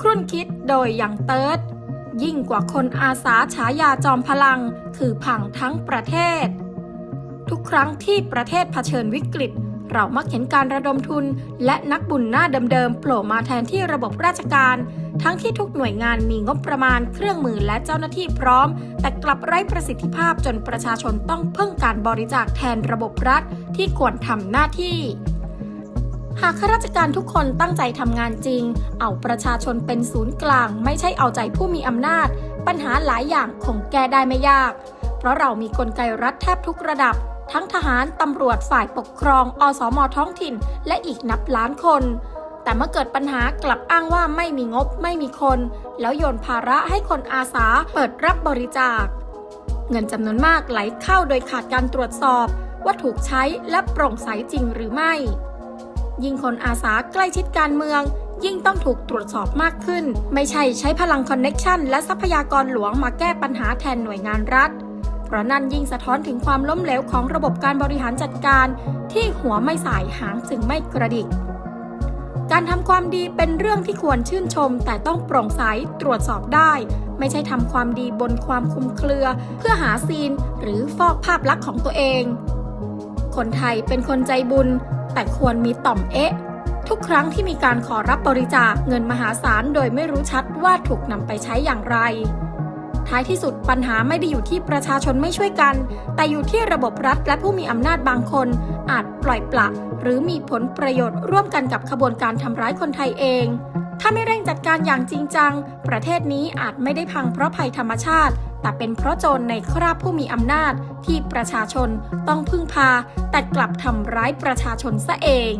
ครุ่นคิดโดยย่างเติร์ดยิ่งกว่าคนอาสาฉายาจอมพลัง คือพังทั้งประเทศ ทุกครั้งที่ประเทศเผชิญวิกฤต เรามักเห็นการระดมทุน และนักบุญหน้าเดิมๆโผล่มาแทนที่ระบบราชการ ทั้งที่ทุกหน่วยงานมีงบประมาณเครื่องมือและเจ้าหน้าที่พร้อม แต่กลับไร้ประสิทธิภาพจนประชาชนต้องพึ่งการบริจาคแทนระบบรัฐที่ควรทำหน้าที่ หากข้าราชการทุกคนตั้งใจทำงานจริง เอาประชาชนเป็นศูนย์กลาง ไม่ใช่เอาใจผู้มีอำนาจ ปัญหาหลายอย่างคงแก้ได้ไม่ยาก เพราะเรามีกลไกรัฐแทบทุกระดับ ทั้งทหาร ตำรวจฝ่ายปกครอง อสมท้องถิ่น และอีกนับล้านคน แต่เมื่อเกิดปัญหากลับอ้างว่าไม่มีงบไม่มีคน แล้วโยนภาระให้คนอาสาเปิดรับบริจาค เงินจำนวนมากไหลเข้าโดยขาดการตรวจสอบ ว่าถูกใช้และโปร่งใสจริงหรือไม่ ยิ่งคนอาสาใกล้ชิดการเมือง ยิ่งต้องถูกตรวจสอบมากขึ้น ไม่ใช่ใช้พลังคอนเน็กชันและทรัพยากรหลวงมาแก้ปัญหาแทนหน่วยงานรัฐ เพราะนั่นยิ่งสะท้อนถึงความล้มเหลวของระบบการบริหารจัดการ ที่หัวไม่สายหางจึงไม่กระดิก การทำความดีเป็นเรื่องที่ควรชื่นชม แต่ต้องโปร่งใสตรวจสอบได้ ไม่ใช่ทำความดีบนความคุมเครือ เพื่อหาซีน หรือฟอกภาพลักษณ์ของตัวเองคนไทยเป็นคนใจบุญ แต่ควรมีต่อมเอ๊ะ ทุกครั้งที่มีการขอรับบริจาคเงินมหาศาลโดยไม่รู้ชัดว่าถูกนำไปใช้อย่างไร ท้ายที่สุดปัญหาไม่ได้อยู่ที่ประชาชนไม่ช่วยกัน แต่อยู่ที่ระบบรัฐและผู้มีอำนาจบางคน อาจปล่อยปละ หรือมีผลประโยชน์ร่วมกันกับขบวนการทำร้ายคนไทยเอง ถ้าไม่เร่งจัดการอย่างจริงจัง ประเทศนี้อาจไม่ได้พังเพราะภัยธรรมชาติ แต่เป็นเพราะโจรในคราบผู้มีอำนาจที่ประชาชนต้องพึ่งพา แต่กลับทำร้ายประชาชนซะเอง